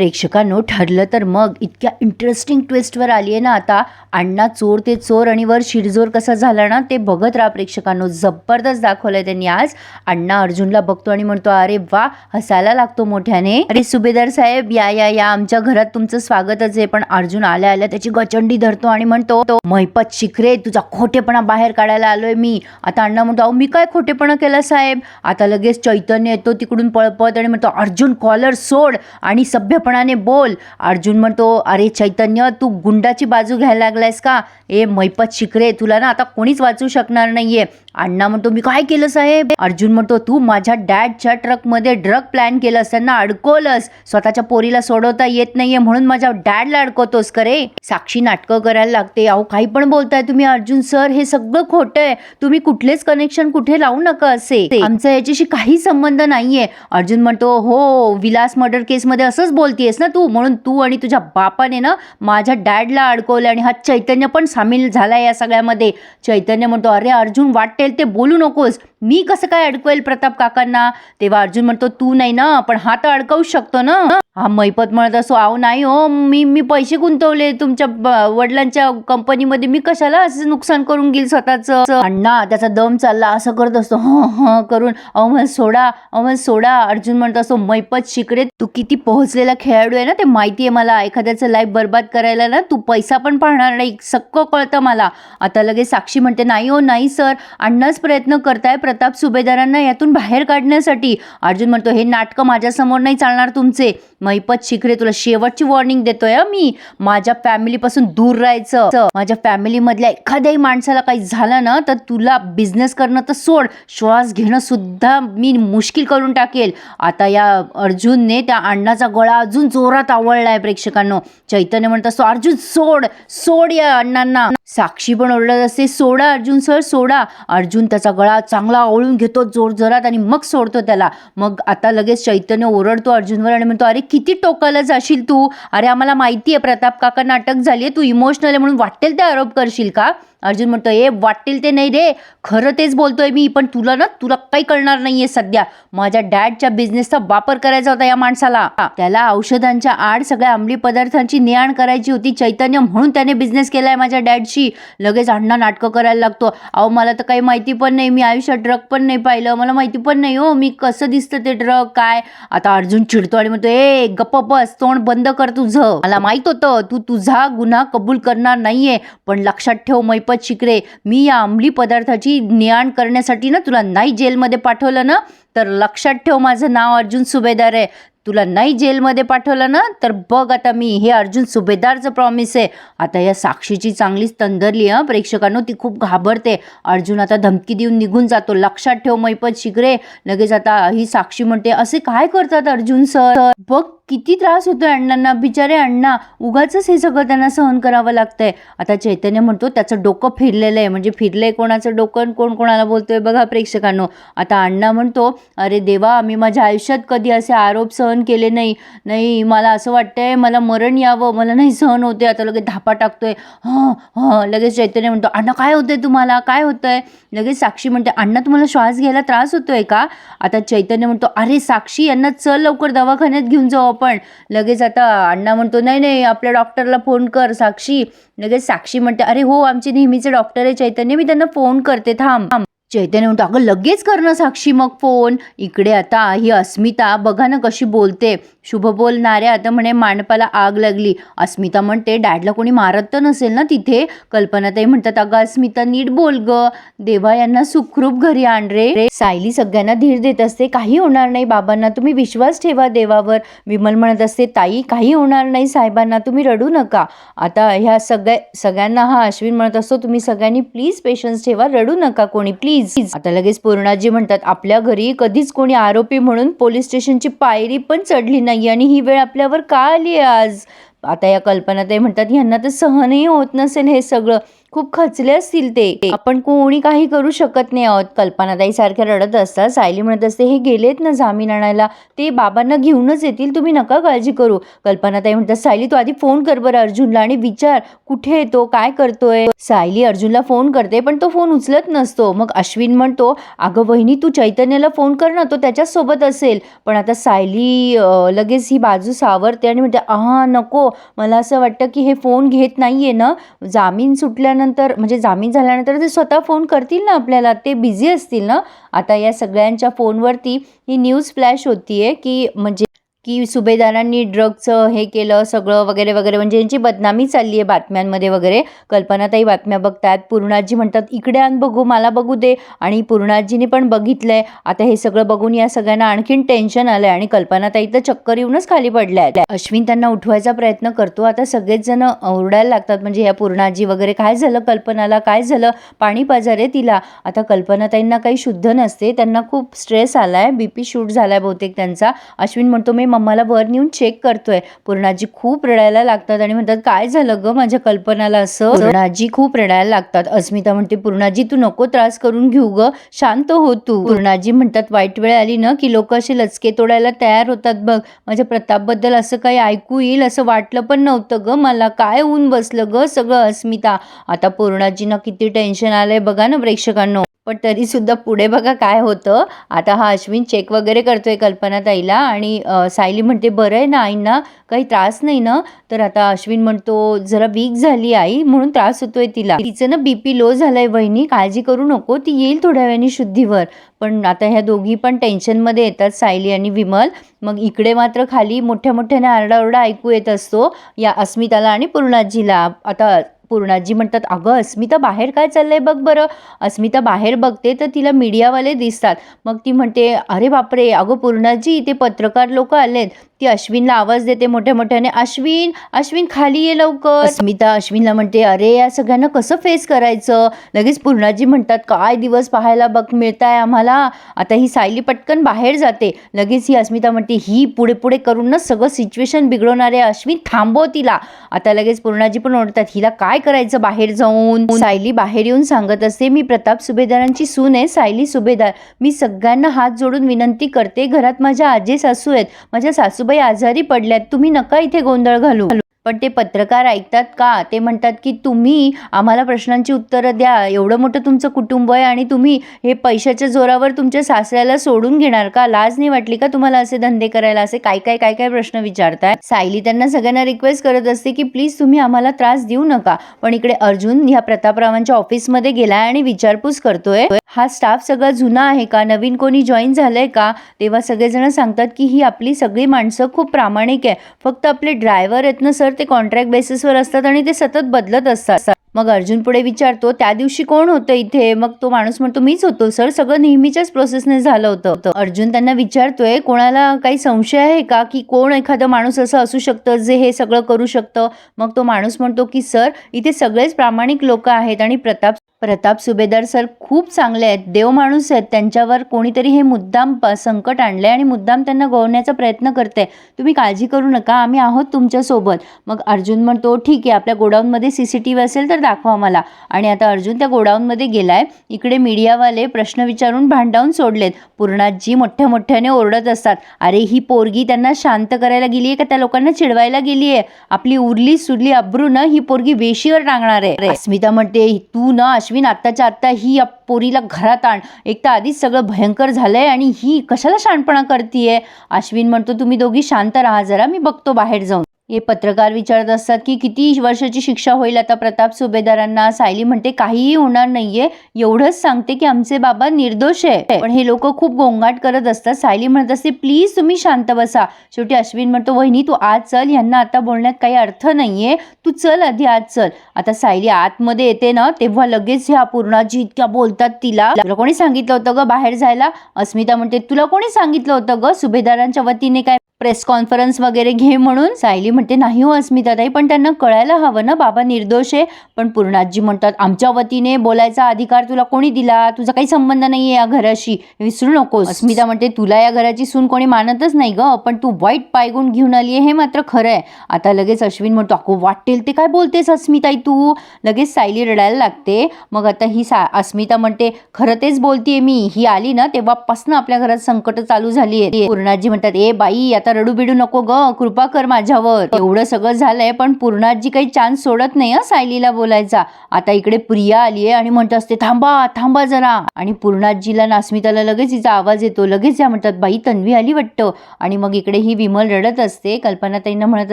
प्रेक्षकांनो ठरलं तर मग. इतक्या इंटरेस्टिंग ट्विस्टवर आली आहे ना आता. अण्णा चोर ते चोर आणि वर शिरजोर कसा झाला ना ते बघत राहा प्रेक्षकांनो. जबरदस्त दाखवलं आहे त्यांनी आज. अण्णा अर्जुनला बघतो आणि म्हणतो अरे वा हसायला लागतो मोठ्याने. अरे सुभेदार साहेब या या या आमच्या घरात तुमचं स्वागतच आहे. पण अर्जुन आल्या आल्या त्याची गचंडी धरतो आणि म्हणतो तो मैपत शिखरे तुझा खोटेपणा बाहेर काढायला आलोय मी. आता अण्णा म्हणतो अहो मी काय खोटेपणा केला साहेब? आता लगेच चैतन्य येतो तिकडून पळपत आणि म्हणतो अर्जुन कॉलर सोड. आणि सभ्यपणाने बोल. अर्जुन म्हणतो अरे चैतन्य तू गुंडाची बाजू घ्यायला लागलायस का? ए मैपत शिकरे तुला ना आता कोणीच वाचू शकणार नाहीये. अण्णा म्हणतो मी काय केलं साहेब? अर्जुन म्हणतो तू माझ्या डॅडच्या ट्रकमध्ये ड्रग प्लॅन केलंस त्यांना अडकवलंस. स्वतःच्या पोरीला सोडवता येत नाहीये म्हणून माझ्या डॅडला अडकवतोस करे साक्षी नाटकं करायला लागते. अहो काही पण बोलताय तुम्ही अर्जुन सर. हे सगळं खोटं आहे. तुम्ही कुठलेच कनेक्शन कुठे लावू नका असे. आमचा याच्याशी काही संबंध नाहीये. अर्जुन म्हणतो हो विलास मर्डर केसमध्ये असंच बोलतीयस ना तू म्हणून तू आणि तुझ्या बापाने ना माझ्या डॅडला अडकवलं आणि हा चैतन्य पण सामील झाला या सगळ्यामध्ये. चैतन्य म्हणतो अरे अर्जुन वाटेल ते बोलू नकोस. मी कसं काय अडकवेल प्रताप काकांना? तेव्हा अर्जुन म्हणतो तू नाही ना पण हा तर अडकवू शकतो ना. हा मैपत म्हणत असो आहो नाही हो मी मी पैसे गुंतवले तुमच्या वडिलांच्या कंपनीमध्ये. मी कशाला असं नुकसान करून घेईल स्वतःच? अण्णा त्याचा दम चालला असं करत असतो ह ह करून अहो मला सोडा अहो मला सोडा. अर्जुन म्हणत असतो मैपत शिकडे तू किती पोहोचलेला खेळाडू आहे ना ते माहिती आहे मला. एखाद्याचं लाईफ बर्बाद करायला ना तू पैसा पण पाहणार नाही. सक्क कळतं मला. आता लगेच साक्षी म्हणते नाही हो नाही सर. अण्णाच प्रयत्न करताय प्रताप सुभेदारांना यातून बाहेर काढण्यासाठी. अर्जुन म्हणतो हे नाटकं माझ्यासमोर नाही चालणार तुमचे. मैपत शिखरे तुला शेवटची वॉर्निंग देतोय मी. माझ्या फॅमिलीपासून दूर राहायचं. माझ्या फॅमिलीमधल्या एखाद्याही माणसाला काही झालं ना तर तुला बिझनेस करणं तर सोड. श्वास घेणं सुद्धा मी मुश्किल करून टाकेल. आता या अर्जुनने त्या अण्णाचा गळा अजून जोरात आवडलाय प्रेक्षकांनो. चैतन्य म्हणत असतो अर्जुन सोड सोड या अण्णांना. साक्षी पण ओरडत असते. सोडा अर्जुन सर सोडा. अर्जुन त्याचा गळा चांगला ओळून घेतो जोरजोरात आणि मग सोडतो त्याला. मग आता लगेच चैतन्य ओरडतो अर्जुनवर आणि म्हणतो अरे किती टोकाला जाशील तू? अरे आम्हाला माहिती आहे प्रताप काकांना अटक झाली आहे तू इमोशनल आहे म्हणून वाटेल ते आरोप करशील का? अर्जुन म्हणतो ए वाटेल ते नाही रे. खरं तेच बोलतोय मी पण तुला ना तुला काही कळणार नाहीये सध्या. माझ्या डॅडच्या बिझनेसचा वापर करायचा होता या माणसाला. त्याला औषधांच्या आड सगळ्या अंमली पदार्थांची ने आण करायची होती. चैतन्य म्हणून त्याने बिझनेस केलाय माझ्या डॅडशी लगेच अण्णा नाटकं करायला लागतो. अहो मला तर काही माहिती पण नाही. मी आयुष्यात ड्रग पण नाही पाहिलं. मला माहिती पण नाही हो मी कसं दिसतं ते ड्रग काय? आता अर्जुन चिडतो आणि म्हणतो ए गप्प बस तोंड बंद कर तुझं. मला माहीत होतं तू तुझा गुन्हा कबूल करणार नाहीये. पण लक्षात ठेव मैपत शिकरे. मी या अंमली पदार्थाची नियाण करण्यासाठी ना तुला नाही जेलमध्ये पाठवलं ना? तर लक्षात ठेव माझं नाव अर्जुन सुभेदार आहे. तुला नाही जेलमध्ये पाठवलं ना तर बघ आता मी हे अर्जुन सुभेदारचं प्रॉमिस आहे. आता या साक्षीची चांगलीच तंदरली हं प्रेक्षकांनो ती खूप घाबरते. अर्जुन आता धमकी देऊन निघून जातो. लक्षात ठेव मैपत शिकरे लगेच आता ही साक्षी म्हणते असे काय करतात अर्जुन सर बघ किती त्रास होतोय अण्णांना? बिचारे अण्णा उगाच हे सगळं त्यांना सहन करावं लागतंय. आता चैतन्य म्हणतो त्याचं डोकं फिरलेलं आहे म्हणजे फिरलंय कोणाचं डोकं कोण कोणाला बोलतोय? बघा प्रेक्षकांनो. आता अण्णा म्हणतो अरे देवा मी माझ्या आयुष्यात कधी असे आरोप सहन केले नाही. नाही मला असं वाटतंय मला मरण यावं. मला नाही सहन होते आता लगेच धापा टाकतोय. हं हं. लगेच चैतन्य म्हणतो अण्णा काय होतंय तुम्हाला? काय होतंय? लगेच साक्षी म्हणते अण्णा तुम्हाला श्वास घ्यायला त्रास होतोय का? आता चैतन्य म्हणतो अरे साक्षी यांना चल लवकर दवाखान्यात घेऊन जाऊ पण लगेच आता अण्णा म्हणतो नाही नाही आपल्या डॉक्टरला फोन कर साक्षी लगेच साक्षी म्हणते अरे हो आमचे नेहमीचे डॉक्टर आहे चैतन्य मी त्यांना फोन करते थांब थांब. चैतन्य म्हणतो अगं लगेच कर ना साक्षी मग फोन. इकडे आता ही अस्मिता बघा ना कशी बोलते. शुभ बोलणाऱ्या आता म्हणे मांडपाला आग लागली. अस्मिता म्हणते डॅडला कोणी मारत तर नसेल ना तिथे? कल्पनाताई म्हणतात अगं अस्मिता नीट बोल ग. देवा यांना सुखरूप घरी आण रे. सायली सगळ्यांना धीर देत असते काही होणार नाही बाबांना तुम्ही विश्वास ठेवा देवावर. विमल म्हणत असते ताई काही होणार नाही साहेबांना तुम्ही रडू नका. आता ह्या सगळ्या सगळ्यांना हा अश्विन म्हणत असतो तुम्ही सगळ्यांनी प्लीज पेशन्स ठेवा रडू नका कोणी प्लीज आता लगेच पूर्णाजी म्हणतात आपल्या घरी कधीच कोणी आरोपी म्हणून पोलीस स्टेशनची पायरी पण चढली नाही आणि ही वेळ आपल्यावर का आली आहे आज? आता या कल्पना ते म्हणतात यांना तर सहनही होत नसेल हे सगळं. खूप खचले असतील ते. आपण कोणी काही करू शकत नाही आहोत. कल्पनाताई सारख्या रडत असतात. सायली म्हणत असते हे गेलेत ना जामीन आणायला? ते बाबांना घेऊनच येतील. तुम्ही नका काळजी करू. कल्पनाताई म्हणतात सायली तू आधी फोन कर बरं अर्जुनला आणि विचार. कुठे येतो काय करतोय? सायली अर्जुनला फोन करते पण तो फोन उचलत नसतो. मग अश्विन म्हणतो अगं वहिनी तू चैतन्याला फोन कर ना. तो त्याच्यासोबत असेल. पण आता सायली लगेच ही बाजू सावरते आणि म्हणते आहा नको. मला असं वाटतं की हे फोन घेत नाहीये ना. जामीन झाल्यानंतर म्हणजे जामीन झाल्यानंतर ते स्वतः फोन करतील ना आपल्याला? ते बिझी असतील ना? आता या सगळ्यांच्या फोनवरती ही न्यूज फ्लॅश होतीये की म्हणजे की सुभेदारांनी ड्रगचं हे केलं सगळं वगैरे वगैरे. म्हणजे यांची बदनामी चालली आहे बातम्यांमध्ये वगैरे. कल्पनाताई बातम्या बघतात. पूर्णाजी म्हणतात इकडे आण बघू मला बघू दे. आणि पूर्णाजीने पण बघितलं आहे आता हे सगळं बघून या सगळ्यांना आणखीन टेन्शन आलं आहे आणि कल्पनाताई तर चक्कर येऊनच खाली पडल्या आहेत. अश्विन त्यांना उठवायचा प्रयत्न करतो. आता सगळेच जण ओरडायला लागतात. म्हणजे या पूर्णाजी वगैरे काय झालं कल्पनाला? काय झालं? पाणी पाजारे तिला. आता कल्पनाताईंना काही शुद्ध नसते. त्यांना खूप स्ट्रेस आला आहे बी पी शूट झाला आहे बहुतेक त्यांचा. अश्विन म्हणतो मी मम्माला वर नेऊन चेक करतोय. पूर्णाजी खूप रडायला लागतात आणि म्हणतात काय झालं ग माझ्या कल्पनाला असं? पूर्णाजी खूप रडायला लागतात. अस्मिता म्हणते पूर्णाजी तू नको त्रास करून घेऊ ग. शांत हो तू. पूर्णाजी म्हणतात वाईट वेळ आली ना की लोक असे लचके तोडायला तयार होतात बघ. माझ्या प्रतापबद्दल असं काही ऐकू येईल असं वाटलं पण नव्हतं ग. मला काय होऊन बसलं ग सगळं अस्मिता. आता पूर्णाजींना किती टेन्शन आलंय बघा ना प्रेक्षकांनो. पण तरी सुद्धा पुढे बघा काय होतं. आता हा अश्विन चेक वगैरे करतोय कल्पनाताईला आणि सायली म्हणते बरं आहे ना आईंना काही त्रास नाही ना? तर आता अश्विन म्हणतो जरा वीक झाली आई म्हणून त्रास होतोय तिला. तिचं ना बीपी लो झालाय वहिनी काळजी करू नको ती येईल थोड्या वेळाने शुद्धीवर. पण आता ह्या दोघी पण टेन्शनमध्ये येतात सायली आणि विमल. मग इकडे मात्र खाली मोठ्या मोठ्याने आरडाओरडा ऐकू येत असतो या अस्मिताला आणि पूर्णाजीला. आता पूर्णाजी म्हणतात अगं अस्मिता बाहेर काय चाललंय बघ बरं. अस्मिता बाहेर बघते तर तिला मीडियावाले दिसतात. मग ती म्हणते अरे बापरे अगं पूर्णाजी इथे पत्रकार लोक आले आहेत ती अश्विनला आवाज देते मोठ्या मोठ्याने अश्विन अश्विन खाली ये लवकर. स्मिता अश्विनला म्हणते अरे या सगळ्यांना कसं फेस करायचं? लगेच पूर्णाजी म्हणतात काय दिवस पाहायला बघ मिळताय आम्हाला. आता ही सायली पटकन बाहेर जाते. लगेच ही अस्मिता म्हणते ही पुढे पुढे करून ना सगळं सिच्युएशन बिघडवणार आहे. अश्विन थांबव तिला. आता लगेच पूर्णाजी पण ओढतात हिला काय करायचं बाहेर जाऊन? सायली बाहेर येऊन सांगत असते मी प्रताप सुभेदारांची सून आहे सायली सुभेदार. मी सगळ्यांना हात जोडून विनंती करते. घरात माझ्या आजी सासू आहेत. माझ्या सासूबाई आजारी पडल्यात तुम्ही नका इथे गोंधळ घालू. पण ते पत्रकार ऐकतात का? ते म्हणतात की तुम्ही आम्हाला प्रश्नांची उत्तरं द्या. एवढं मोठं तुमचं कुटुंब आहे आणि तुम्ही हे पैशाच्या जोरावर तुमच्या सासऱ्याला सोडून घेणार का? लाज नाही वाटली का तुम्हाला असे धंदे करायला? असे काय काय काय काय प्रश्न विचारताय? सायली त्यांना सगळ्यांना रिक्वेस्ट करत असते की प्लीज तुम्ही आम्हाला त्रास देऊ नका. पण इकडे अर्जुन ह्या प्रतापरावांच्या ऑफिसमध्ये गेलाय आणि विचारपूस करतोय हा स्टाफ सगळा जुना आहे का? नवीन कोणी जॉईन झालंय का? तेव्हा सगळेजण सांगतात की ही आपली सगळी माणसं खूप प्रामाणिक आहे. फक्त आपले ड्रायव्हर आहेत ना सर ते कॉन्ट्रॅक्ट बेसिसवर असतात आणि ते सतत बदलत असतात. मग अर्जुन पुढे विचारतो त्या दिवशी कोण होतं इथे? मग तो माणूस म्हणतो मीच होतो सर. सगळं नेहमीच्याच प्रोसेसने झालं होतं. अर्जुन त्यांना विचारतोय कोणाला काही संशय आहे का की कोण एखादं माणूस असं असू शकतं जे हे सगळं करू शकतं? मग तो माणूस म्हणतो की सर इथे सगळेच प्रामाणिक लोक आहेत आणि प्रताप प्रताप सुभेदार सर खूप चांगले आहेत. देव माणूस आहेत. त्यांच्यावर कोणीतरी हे मुद्दाम प- संकट आणलंय आणि मुद्दाम त्यांना गोवण्याचा प्रयत्न करते तुम्ही काळजी करू नका. आम्ही आहोत तुमच्यासोबत. मग अर्जुन म्हणतो ठीक आहे. आपल्या गोडाऊनमध्ये सी सी टी व्ही असेल तर दाखवा मला. आणि आता अर्जुन त्या गोडाऊनमध्ये गेलाय. इकडे मीडियावाले प्रश्न विचारून भांडावून सोडलेत. पूर्णाजी मोठ्या मोठ्याने ओरडत असतात. अरे ही पोरगी त्यांना शांत करायला गेली आहे का? त्या लोकांना चिडवायला गेली आहे आपली उरली सुरली अब्रू न ही पोरगी वेशीवर टांगणार आहे. अस्मिता म्हणते तू ना अश्विन आत्ताच्या आत्ता ही पोरीला घरात आण. एक तर आधीच सगळं भयंकर झालंय आणि ही कशाला शहाणपणा करतीये? अश्विन म्हणतो तुम्ही दोघी शांत राहा जरा. मी बघतो बाहेर जाऊन. हे पत्रकार विचारत असतात की किती वर्षाची शिक्षा होईल? आता प्रताप सुभेदारांना सायली म्हणते काहीही होणार नाहीये. एवढंच सांगते की आमचे बाबा निर्दोष आहे. पण हे लोक खूप गोंगाट करत असतात. सायली म्हणत असते प्लीज तुम्ही शांत बसा. शेवटी अश्विन म्हणतो वहिनी तू आज चल. यांना आता बोलण्यात काही अर्थ नाहीये. तू चल आधी आज चल. आता सायली आतमध्ये येते ना तेव्हा लगेच ह्या पूर्णाजी इतक्या बोलतात तिला. तुला कोणी सांगितलं होतं ग बाहेर जायला? अस्मिता म्हणते तुला कोणी सांगितलं होतं ग सुभेदारांच्या वतीने काय प्रेस कॉन्फरन्स वगैरे घे म्हणून? सायली म्हणते नाही हो अस्मिताताई पण त्यांना कळायला हवं ना बाबा निर्दोष आहे. पण पूर्णाजी म्हणतात आमच्या वतीने बोलायचा अधिकार तुला कोणी दिला? तुझा काही संबंध नाही आहे या घराशी. विसरू नकोस. अस्मिता म्हणते तुला या घराची सून कोणी मानतच नाही ग पण तू वाईट पायगुण घेऊन आली आहे हे मात्र खरं आहे. आता लगेच अश्विन म्हणतो अको वाटेल ते काय बोलतेस अस्मिताई तू? लगेच सायली रडायला लागते. मग आता ही सा अस्मिता म्हणते खरं तेच बोलतीये मी. ही आली ना तेव्हापासून आपल्या घरात संकट चालू झाली आहे पूर्णाजी म्हणतात ए बाई आता रडू बिडू नको ग. कृपा कर माझ्यावर. एवढं सगळं झालंय पण पूर्णाजी काही चान्स सोडत नाही हं सायलीला बोलायचा. आता इकडे प्रिया आली आहे आणि म्हणत असते थांबा थांबा जरा. आणि पूर्णाजीला नास्मिताला लगेच तिचा आवाज येतो लगेच या म्हणतात बाई तन्वी आली वाटतं. आणि मग इकडे ही विमल रडत असते कल्पनाताईंना म्हणत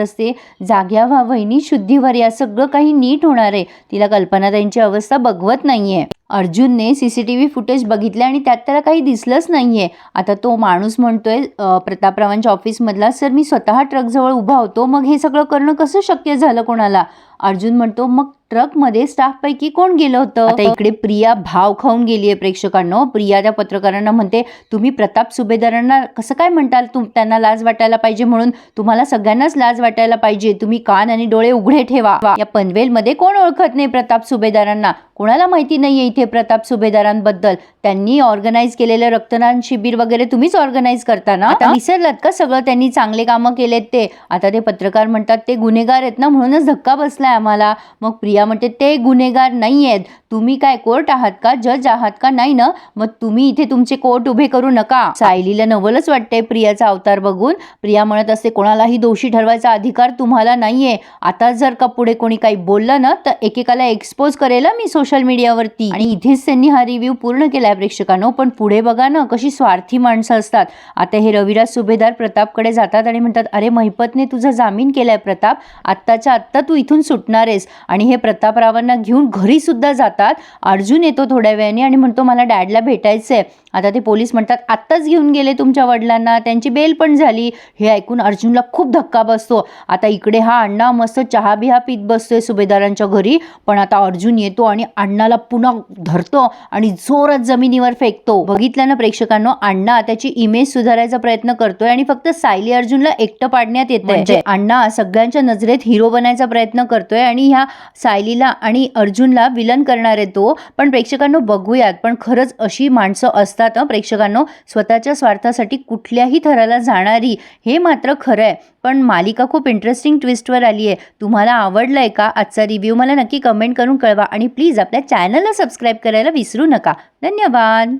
असते जाग्या व्हा वहिनी शुद्धीवर या सगळं काही नीट होणार आहे. तिला कल्पनाताईंची अवस्था बघवत नाहीये. अर्जुनने C C T V footage बघितलं आणि त्यात त्याला काही दिसलंच नाही आहे आता तो माणूस म्हणतोय आहे प्रतापरावांच्या ऑफिसमधला सर मी स्वतः ट्रकजवळ उभा होतो. मग हे सगळं करणं कसं शक्य झालं कोणाला? अर्जुन म्हणतो मग ट्रकमध्ये स्टाफपैकी कोण गेलं होतं? आता इकडे प्रिया भाव खाऊन गेली आहे प्रेक्षकांनो. प्रिया त्या पत्रकारांना म्हणते तुम्ही प्रताप सुभेदारांना कसं काय म्हणताल? तुम त्यांना लाज वाटायला पाहिजे म्हणून तुम्हाला सगळ्यांनाच लाज वाटायला पाहिजे. तुम्ही कान आणि डोळे उघडे ठेवा. या पनवेलमध्ये कोण ओळखत नाही प्रताप सुभेदारांना? कोणाला माहिती नाहीये इथे प्रताप सुभेदारांबद्दल. त्यांनी ऑर्गनाईज केलेलं रक्तदान शिबिर वगैरे तुम्हीच ऑर्गनाईज करता ना? आता विसरलात का सगळं? त्यांनी चांगले कामं केलेत ते. आता ते पत्रकार म्हणतात ते गुन्हेगार आहेत ना म्हणूनच धक्का बसला बसलाय आम्हाला. मग प्रिया म्हणते ते गुन्हेगार नाही आहेत तुम्ही काय कोर्ट आहात का? जज आहात का? नाही ना. मग तुम्ही इथे तुमचे कोर्ट उभे करू नका. सायलीला नवलच वाटते प्रियाचा अवतार बघून. प्रिया म्हणत असते कोणालाही दोषी ठरवायचा अधिकार तुम्हाला नाहीये. आता जर का पुढे कोणी काही बोललं ना तर एकेकाला एक्सपोज करेल मी सोशल मीडियावरती आणि इथेच त्यांनी हा रिव्ह्यू पूर्ण केलाय प्रेक्षकांनो. पण पुढे बघा ना कशी स्वार्थी माणसं असतात. आता हे रविराज सुभेदार प्रतापकडे जातात आणि म्हणतात अरे महिपतने तुझा जामीन केलाय प्रताप. आत्ताच्या आत्ता तू इथून सुट सुटणारेस आणि हे प्रतापरावांना घेऊन घरीसुद्धा जातात. अर्जुन येतो थोड्या वेळाने आणि म्हणतो मला डॅडला भेटायचं आहे आता ते पोलीस म्हणतात आत्ताच घेऊन गेले तुमच्या वडिलांना त्यांची बेल पण झाली. हे ऐकून अर्जुनला खूप धक्का बसतो. आता इकडे हा अण्णा मस्त चहा बिहा पीत बसतोय सुभेदारांच्या घरी. पण आता अर्जुन येतो आणि अण्णाला पुन्हा धरतो आणि जोरात जमिनीवर फेकतो. बघितलं ना प्रेक्षकांनो अण्णा त्याची इमेज सुधारायचा प्रयत्न करतोय आणि फक्त सायली अर्जुनला एकटं पाडण्यात येतंय. म्हणजे? अण्णा सगळ्यांच्या नजरेत हिरो बनायचा प्रयत्न करतोय आणि ह्या सायलीला आणि अर्जुनला विलन करणार आहे तो. पण प्रेक्षकांनो बघूयात. पण खरंच अशी माणसं असतात हं प्रेक्षकांनो स्वतःच्या स्वार्थासाठी कुठल्याही थराला जाणारी हे मात्र खरं आहे. पण मालिका खूप इंटरेस्टिंग ट्विस्टवर आली आहे तुम्हाला आवडलं आहे का आजचा रिव्ह्यू मला नक्की कमेंट करून कळवा. आणि प्लीज आपल्या चॅनलला सबस्क्राईब करायला विसरू नका. धन्यवाद!